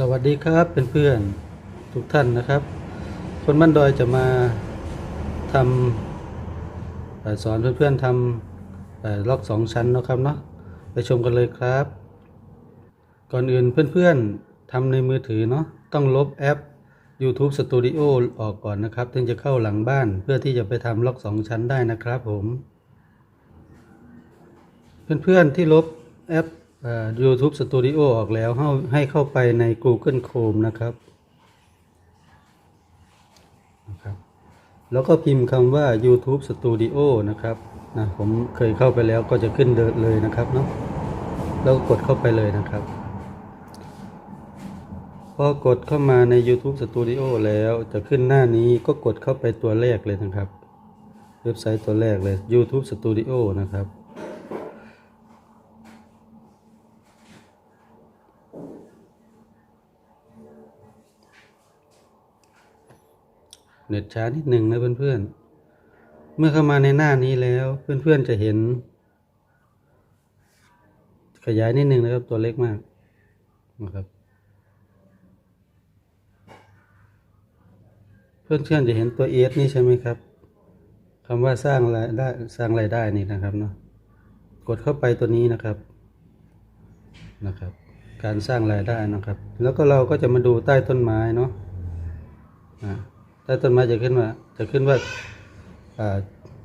สวัสดีครับเพื่อนๆทุกท่านนะครับ คนบ้านดอยจะมาทำเอ่อสอนเพื่อนๆทำล็อกสองชั้นนะครับเนาะไปชมกันเลยครับ ก่อนอื่นเพื่อนๆทำในมือถือเนาะต้องลบแอป YouTube Studio ออกก่อนนะครับถึงจะเข้าหลังบ้านเพื่อที่จะไปทำล็อกสองชั้นได้นะครับผม เพื่อนๆที่ลบแอป YouTube Studio ออกแล้วให้เข้าไปใน Google Chrome นะครับนะครับ แล้วก็พิมพ์คำว่า YouTube Studio นะครับนะผมเคยเข้าไปแล้วก็จะขึ้นเดินเลยนะครับเนาะแล้วกกดเข้าไปเลยนะครับ พอกดเข้ามาใน YouTube Studio แล้วจะขึ้นหน้านี้ก็กดเข้าไปตัวแรกเลยนะครับ เว็บไซต์ตัวแรกเลย YouTube Studio นะครับ เน็ตช้านิดหนึ่งนะเพื่อนๆ เมื่อเข้ามาในหน้านี้แล้วเพื่อนๆจะเห็น ขยายนิดหนึ่งนะครับตัวเล็กมากนะครับเพื่อนๆจะเห็นตัวเอสนี่ใช่ไหมครับคำว่าสร้างรายได้สร้างรายได้นี่นะครับเนาะกดเข้าไปตัวนี้นะครับนะครับ การสร้างรายได้นะครับ แล้วก็เราก็จะมาดูใต้ต้นไม้เนาะ อ่าต้นไม้จะขึ้นว่าจะขึ้นว่า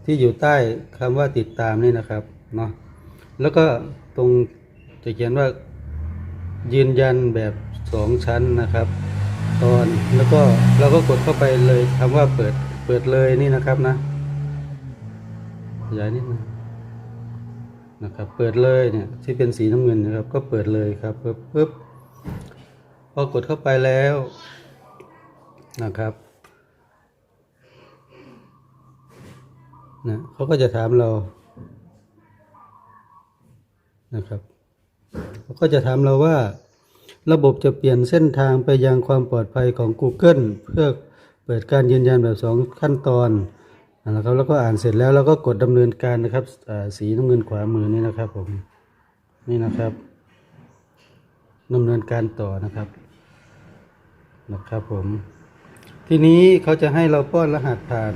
ที่อยู่ใต้คำว่าติดตามนี่นะครับเนาะแล้วก็ตรงจะเขียนว่ายืนยันแบบสองชั้นนะครับ ตอนแล้วก็เราก็กดเข้าไปเลยคำว่าเปิดเปิดเลยนี่นะครับนะขยายนิดนึงนะครับ เปิดเลยเนี่ยที่เป็นสีน้ำเงินนะครับ ก็เปิดเลยครับปึ๊บปึ๊บพอกดเข้าไปแล้วนะครับ นะเขาก็จะถามเรานะครับเขาก็จะถามเราว่า ระบบจะเปลี่ยนเส้นทางไปยังความปลอดภัยของ Google เพื่อเปิดการยืนยันแบบสองขั้นตอนนะครับแล้วก็อ่านเสร็จแล้วเราก็กดดำเนินการนะครับสีน้ำเงินขวามือนี่นะครับผมนี่นะครับดำเนินการต่อนะครับนะครับผม ทีนี้เขาจะให้เราป้อนรหัสผ่าน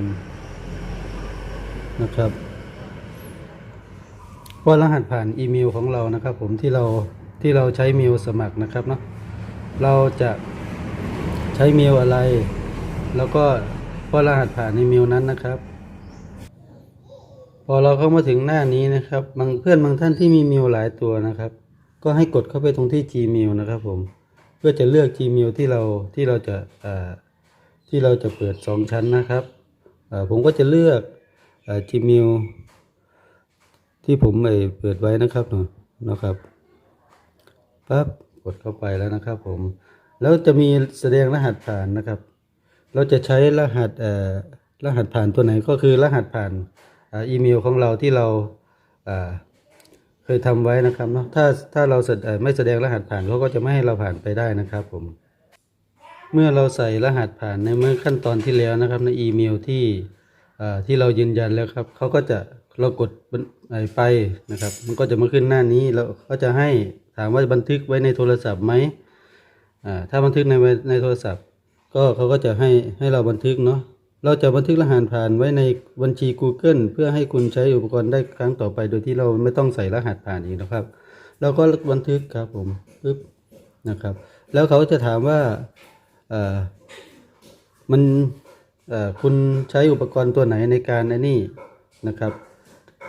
นะครับป้อนรหัสผ่านอีเมลของเรานะครับ ผมที่เราที่เราใช้เมลสมัครนะครับเนาะเราจะใช้เมลอะไร แล้วก็ป้อนรหัสผ่านในเมลนั้นนะครับ พอเราเข้ามาถึงหน้านี้นะครับ บางเพื่อนบางท่านที่มีเมลหลายตัวนะครับ ก็ให้กดเข้าไปตรงที่ Gmail นะครับ ผมเพื่อจะเลือก Gmail ที่เราที่เราจะที่เราจะเปิดสองชั้นนะครับผมก็จะเลือก อ่า Gmail ที่ผมเปิดไว้นะครับเนาะนะครับปั๊บกดเข้าไปแล้วนะครับผม แล้วจะมีแสดงรหัสผ่านนะครับ เราจะใช้รหัสเอ่อรหัสผ่านตัวไหนก็คือรหัสผ่านอีเมลของเราที่เราเคยทำไว้นะครับเนาะถ้าถ้าเราเไม่แสดงรหัสผ่านเขาก็จะไม่ให้เราผ่านไปได้นะครับผม เมื่อเราใส่รหัสผ่านในเมื่อขั้นตอนที่แล้วนะครับในอีเมลที่ ที่เรายืนยันแล้วครับเขาก็จะเรากดไอไปนะครับ มันก็จะมาขึ้นหน้านี้แล้วเขาจะให้ถามว่าบันทึกไว้ในโทรศัพท์ไหมถ้าบันทึกในในโทรศัพท์ ก็เขาก็จะให้ให้เราบันทึกเนาะเราจะบันทึกรหัสผ่านไว้ในบัญชี Google เพื่อให้คุณใช้อุปกรณ์ได้ครั้งต่อไป โดยที่เราไม่ต้องใส่รหัสผ่านอีกนะครับเราก็บันทึกครับผมปึ๊บนะครับ แล้วเขาจะถามว่ามัน คุณใช้อุปกรณ์ตัวไหนในการไอ้นี่นะครับ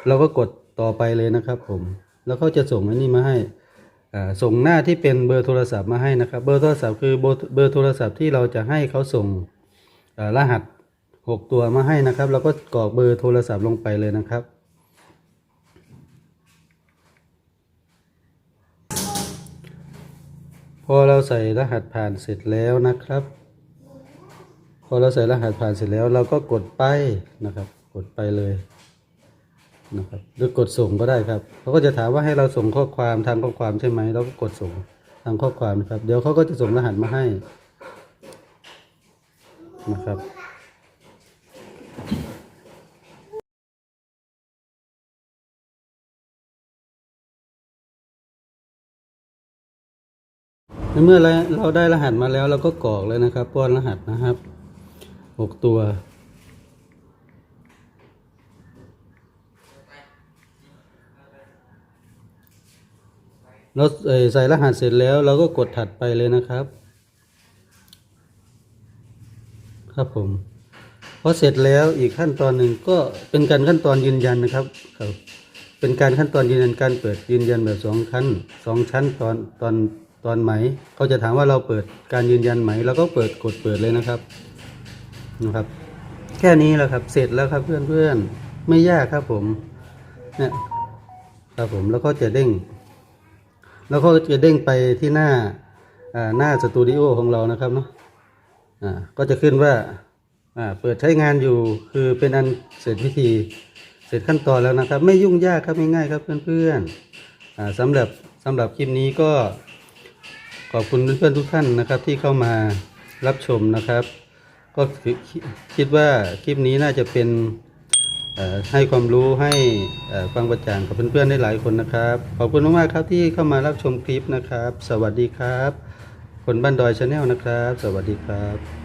เราก็กดต่อไปเลยนะครับผม แล้วเขาจะส่งไอ้นี่มาให้ส่งหน้าที่เป็นเบอร์โทรศัพท์มาให้นะครับ เบอร์โทรศัพท์คือเบอร์เบอร์โทรศัพท์ที่เราจะให้เขาส่งรหัสหกตัวมาให้นะครับเราก็กรอกเบอร์โทรศัพท์ลงไปเลยนะครับพอเราใส่รหัสผ่านเสร็จแล้วนะครับ พอเราใส่รหัสผ่านเสร็จแล้ว เราก็กดไปนะครับ กดไปเลยนะครับหรือกดส่งก็ได้ครับเขาก็จะถามว่าให้เราส่งข้อความทางข้อความใช่ไหมเราก็กดส่งทางข้อความนะครับ เดี๋ยวเขาก็จะส่งรหัสมาให้นะครับในเมื่อเราเราได้รหัสมาแล้วเราก็กรอกเลยนะครับป้อนรหัสนะครับ หกตัว เราเใส่รหัสเสร็จแล้ว เราก็กดถัดไปเลยนะครับ ครับผมพอเสร็จแล้วอีกขั้นตอนหนึ่งก็เป็นการขั้นตอนยืนยันนะครับครับ เป็นการขั้นตอนยืนยันการเปิดยืนยันแบบสองขั้นสองชั้นตอนตอนตอนไหม เขาจะถามว่าเราเปิดการยืนยันไหมเราก็เปิดกดเปิดเลยนะครับ นะครับ แค่นี้แหละครับ เสร็จแล้วครับเพื่อนเพื่อนๆ ไม่ยากครับผมเนี่ยครับผมแล้วก็จะเด้ง แล้วก็จะเด้งไปที่หน้าหน้าสตูดิโอของเรานะครับเนาะอ่าก็จะขึ้นว่าอ่าเปิดใช้งานอยู่คือเป็นอันเสร็จพิธีเสร็จขั้นตอนแล้วนะครับ ไม่ยุ่งยากครับง่ายๆครับเพื่อนๆอ่าสำหรับสำหรับคลิปนี้ก็ขอบคุณเพื่อนๆทุกท่านนะครับที่เข้ามารับชมนะครับ ก็คือคิดว่าคลิปนี้น่าจะเป็นให้ความรู้ให้เอ่อความกระจ่างกับเพื่อนๆได้หลายคนนะครับ ขอบคุณมากๆครับที่เข้ามารับชมคลิปนะครับ สวัสดีครับ คนบ้านดอยชาแนลนะครับ สวัสดีครับ